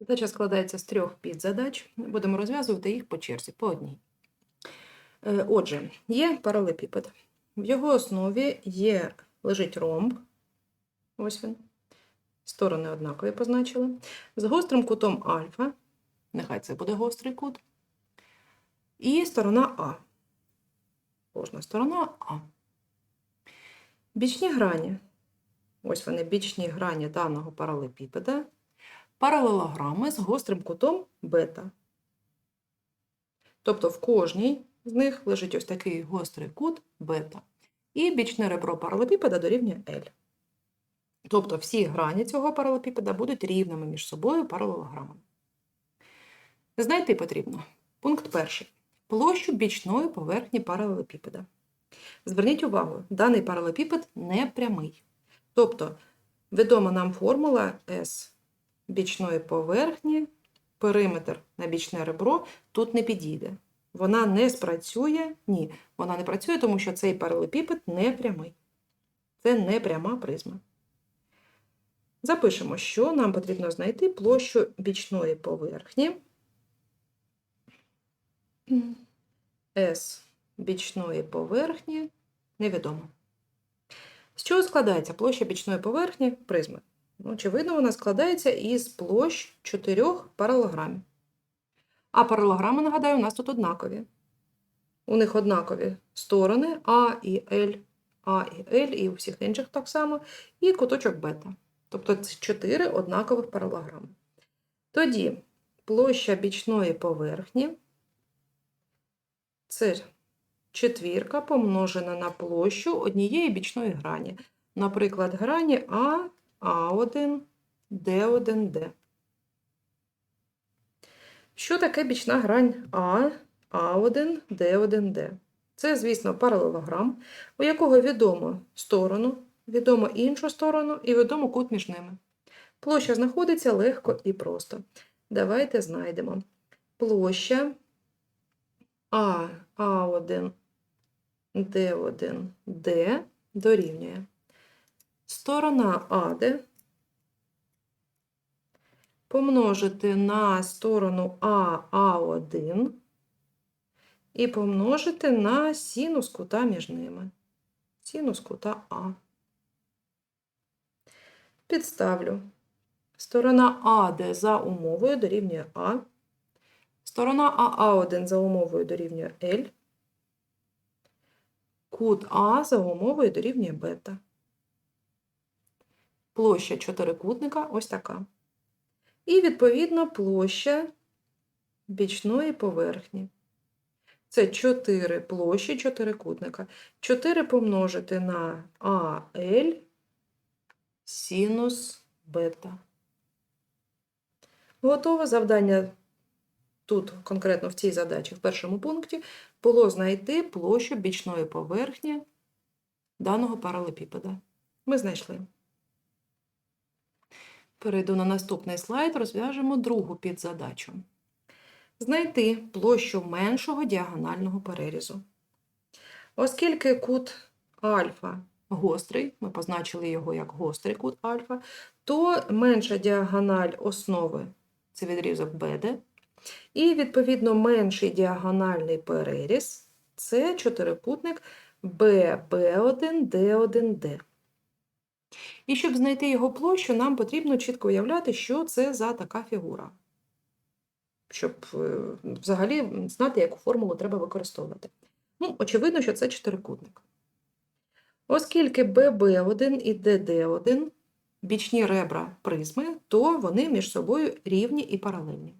Задача складається з трьох підзадач. Будемо розв'язувати їх по черзі, по одній. Е, Отже, є паралепіпед. В його основі є, лежить ромб. Ось він. Сторони однакові позначили. З гострим кутом альфа. Нехай це буде гострий кут. І сторона А. Кожна сторона А. Бічні грані. Ось вони бічні грані даного паралепіпеда паралелограми з гострим кутом бета. Тобто в кожній з них лежить ось такий гострий кут бета. І бічне ребро паралепіпеда дорівнює L. Тобто всі грані цього паралепіпеда будуть рівними між собою паралелограмами. Знайти потрібно. Пункт перший. Площу бічної поверхні паралелепіпеда. Зверніть увагу, даний паралепіпед не прямий. Тобто, відома нам формула S бічної поверхні, периметр на бічне ребро тут не підійде. Вона не спрацює, ні, вона не працює, тому що цей паралепіпед не прямий. Це не пряма призма. Запишемо, що нам потрібно знайти площу бічної поверхні S бічної поверхні невідомо. З чого складається площа бічної поверхні призми? Очевидно, вона складається із площ чотирьох паралограмів. А паралограми, нагадаю, у нас тут однакові. У них однакові сторони А і Л, А і Л, і у всіх інших так само, і куточок бета. Тобто це чотири однакових паралограми. Тоді площа бічної поверхні це четвірка помножена на площу однієї бічної грані. Наприклад, грані А а1, Д1, Д. Що таке бічна грань А, А1, Д1, Д? Це, звісно, паралелограм, у якого відомо сторону, відомо іншу сторону і відомо кут між ними. Площа знаходиться легко і просто. Давайте знайдемо. Площа А, А1, Д1, Д дорівнює. Сторона АД помножити на сторону А, А1 і помножити на синус кута між ними. Синус кута А. Підставлю. Сторона АД за умовою дорівнює А. Сторона АА1 за умовою дорівнює L. Кут А за умовою дорівнює бета. Площа чотирикутника ось така. І, відповідно, площа бічної поверхні. Це 4 площі чотирикутника. 4 помножити на АЛ синус бета. Готове завдання тут, конкретно в цій задачі, в першому пункті, було знайти площу бічної поверхні даного паралепіпеда. Ми знайшли. Перейду на наступний слайд, розв'яжемо другу підзадачу. Знайти площу меншого діагонального перерізу. Оскільки кут альфа гострий, ми позначили його як гострий кут альфа, то менша діагональ основи це відрізок БД, і, відповідно, менший діагональний переріз це чотирикутник ББ1Д1Д. І щоб знайти його площу, нам потрібно чітко уявляти, що це за така фігура. Щоб е, взагалі знати, яку формулу треба використовувати. Ну, очевидно, що це чотирикутник. Оскільки ББ1 і ДД1 бічні ребра призми, то вони між собою рівні і паралельні.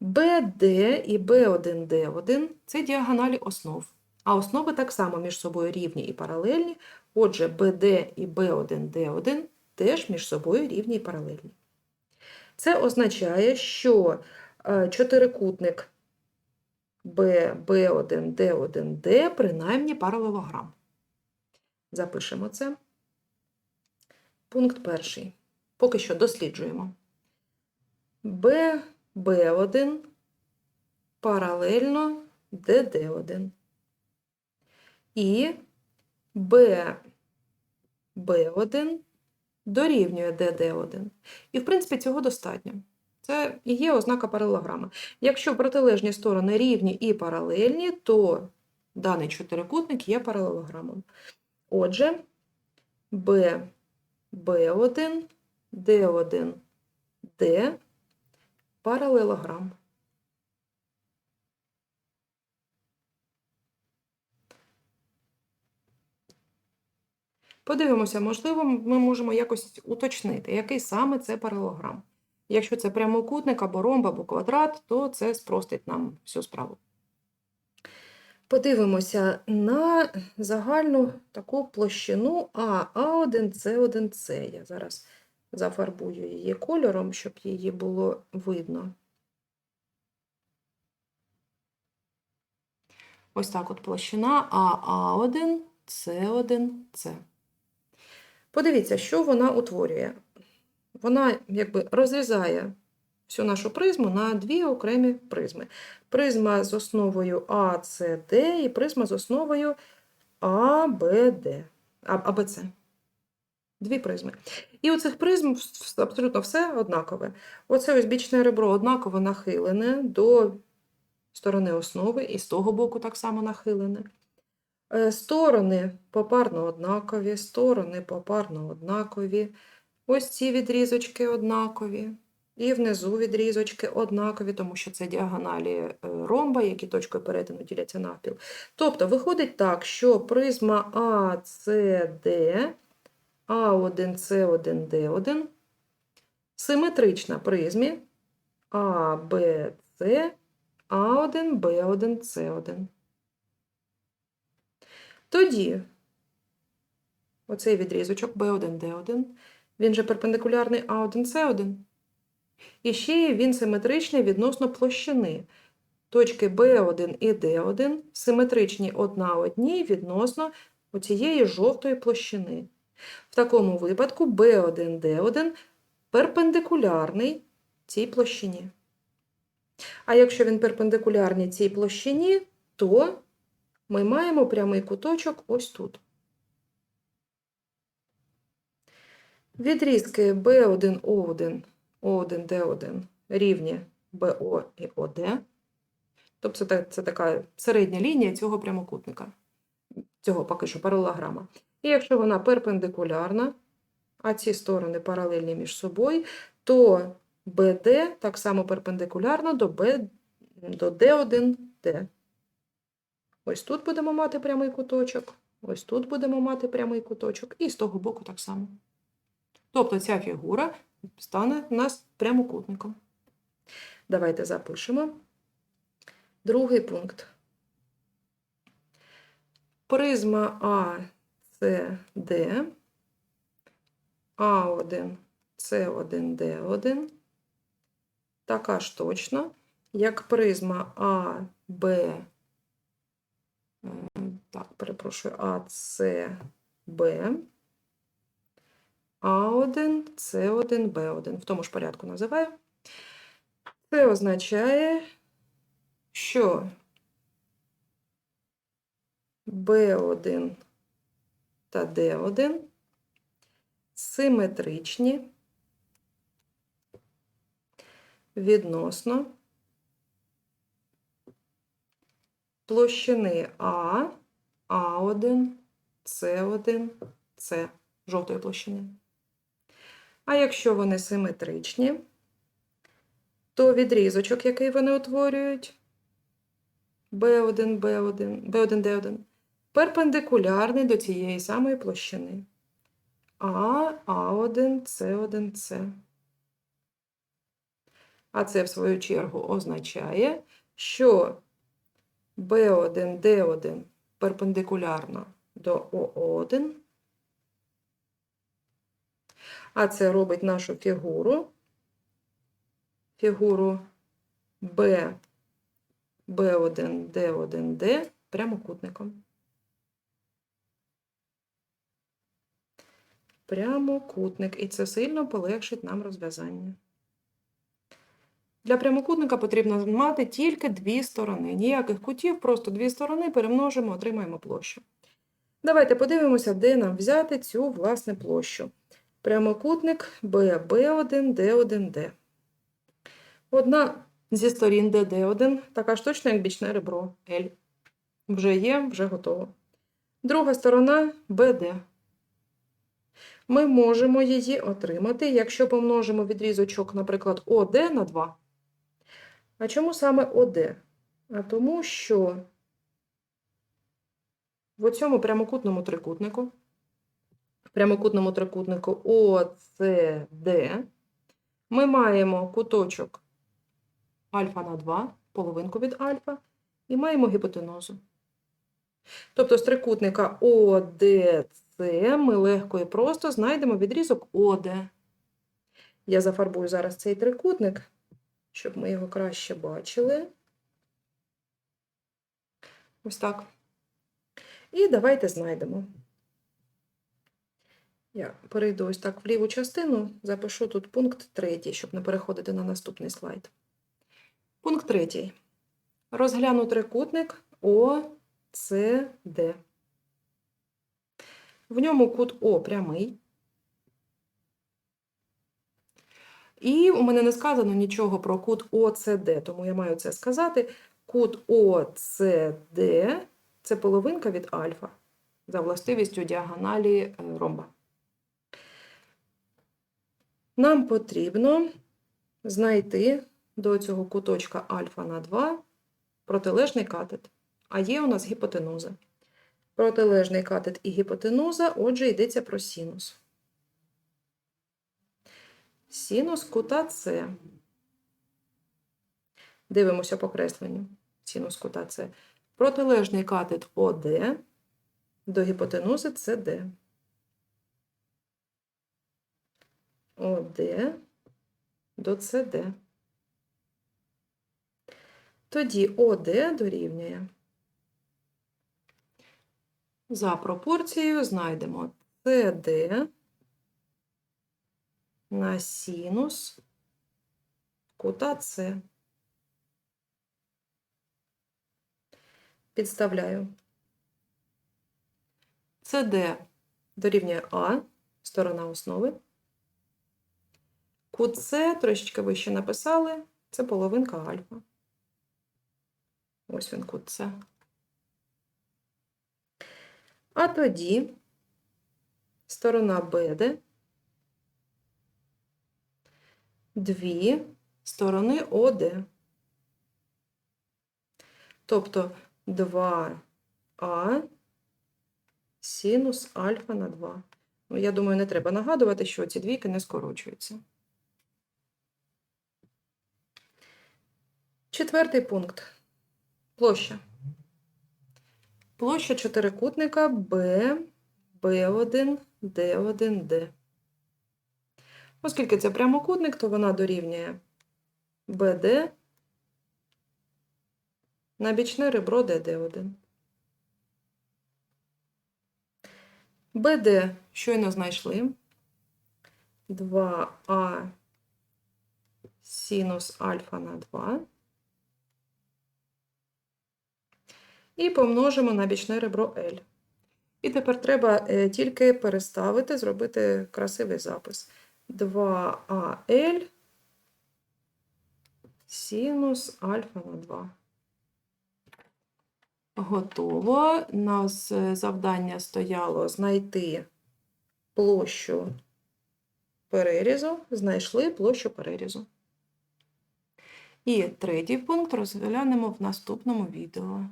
БД і Б1Д1 це діагоналі основ. А основи так само між собою рівні і паралельні, отже, БД і Б1Д1 теж між собою рівні і паралельні. Це означає, що е, чотирикутник ББ1Д1Д принаймні паралелограм. Запишемо це. Пункт перший. Поки що досліджуємо. ББ1 паралельно ДД1 і Б, Б1 дорівнює ДД1. І, в принципі, цього достатньо. Це і є ознака паралелограми. Якщо протилежні сторони рівні і паралельні, то даний чотирикутник є паралелограмом. Отже, Б, Б1, Д1, Д паралелограм. Подивимося, можливо, ми можемо якось уточнити, який саме це паралелограм. Якщо це прямокутник або ромб, або квадрат, то це спростить нам всю справу. Подивимося на загальну таку площину А, А1, С1, С. Я зараз зафарбую її кольором, щоб її було видно. Ось так от площина А, А1, С1, С. Подивіться, що вона утворює. Вона якби розрізає всю нашу призму на дві окремі призми. Призма з основою АЦД і призма з основою АБД. АБЦ. Дві призми. І у цих призм абсолютно все однакове. Оце ось бічне ребро однаково нахилене до сторони основи, і з того боку так само нахилене. Е, Сторони попарно однакові, сторони попарно однакові. Ось ці відрізочки однакові. І внизу відрізочки однакові, тому що це діагоналі е, ромба, які точкою перетину діляться навпіл. Тобто виходить так, що призма ACD, А1, С1, Д1 симетрична призмі ABC, А1, Б1, С1. Тоді оцей відрізочок B1, D1, він же перпендикулярний А1, С1. І ще він симетричний відносно площини. Точки B1 і D1 симетричні одна одній відносно цієї жовтої площини. В такому випадку B1, D1 перпендикулярний цій площині. А якщо він перпендикулярний цій площині, то ми маємо прямий куточок ось тут. Відрізки B1, O1, O1, D1 рівні BO і OD. Тобто це, це така середня лінія цього прямокутника, цього поки що паралелограма. І якщо вона перпендикулярна, а ці сторони паралельні між собою, то BD так само перпендикулярно до, B, до D1D. Ось тут будемо мати прямий куточок, ось тут будемо мати прямий куточок, і з того боку так само. Тобто ця фігура стане у нас прямокутником. Давайте запишемо. Другий пункт. Призма ACD, А1, С1, Д1 така ж точно, як призма АБ, так, перепрошую, АЦБ, А1, С1, Б1. В тому ж порядку називаю. Це означає, що B1 та D1 симетричні відносно площини А, А1, С1, С жовтої площини. А якщо вони симетричні, то відрізочок, який вони утворюють, B1, B1, B1, D1, перпендикулярний до цієї самої площини. А, А1, С1, С. А це, в свою чергу, означає, що B1, D1 перпендикулярно до О1, а це робить нашу фігуру, фігуру B, B1, D1, D прямокутником. Прямокутник. І це сильно полегшить нам розв'язання. Для прямокутника потрібно мати тільки дві сторони. Ніяких кутів, просто дві сторони перемножимо, отримаємо площу. Давайте подивимося, де нам взяти цю власне площу. Прямокутник B, B1, D1, D. Одна зі сторін ДД1, така ж точно, як бічне ребро L. Вже є, вже готово. Друга сторона БД. Ми можемо її отримати, якщо помножимо відрізочок, наприклад, ОД на 2. А чому саме ОД? А тому, що в цьому прямокутному трикутнику, в прямокутному трикутнику ОЦД, ми маємо куточок альфа на 2, половинку від альфа, і маємо гіпотенузу. Тобто з трикутника ОДЦ ми легко і просто знайдемо відрізок ОД. Я зафарбую зараз цей трикутник, щоб ми його краще бачили. Ось так. І давайте знайдемо. Я перейду ось так в ліву частину, запишу тут пункт третій, щоб не переходити на наступний слайд. Пункт третій. Розгляну трикутник ОЦД. В ньому кут О прямий. І у мене не сказано нічого про кут ОЦД, тому я маю це сказати. Кут ОЦД це половинка від альфа за властивістю діагоналі е, ромба. Нам потрібно знайти до цього куточка альфа на 2 протилежний катет. А є у нас гіпотенуза. Протилежний катет і гіпотенуза, отже, йдеться про синус. Синус кута С. Дивимося по кресленню. Синус кута С. Протилежний катет ОД до гіпотенузи СД. ОД до СД. Тоді ОД дорівнює. За пропорцією знайдемо CD на синус кута С. Підставляю. CD дорівнює А, сторона основи. Кут С, трошечки вище написали, це половинка альфа. Ось він кут С. А тоді сторона БД, дві сторони ОД. Тобто 2А синус альфа на 2. Ну, я думаю, не треба нагадувати, що ці двійки не скорочуються. Четвертий пункт. Площа. Площа чотирикутника Б, Б1, Д1, Д. Оскільки це прямокутник, то вона дорівнює БД на бічне ребро ДД1. БД щойно знайшли. 2А синус альфа на 2. І помножимо на бічне ребро L. І тепер треба е, тільки переставити, зробити красивий запис. 2АЛ синус альфа на 2. Готово. У нас е, завдання стояло знайти площу перерізу. Знайшли площу перерізу. І третій пункт розглянемо в наступному відео.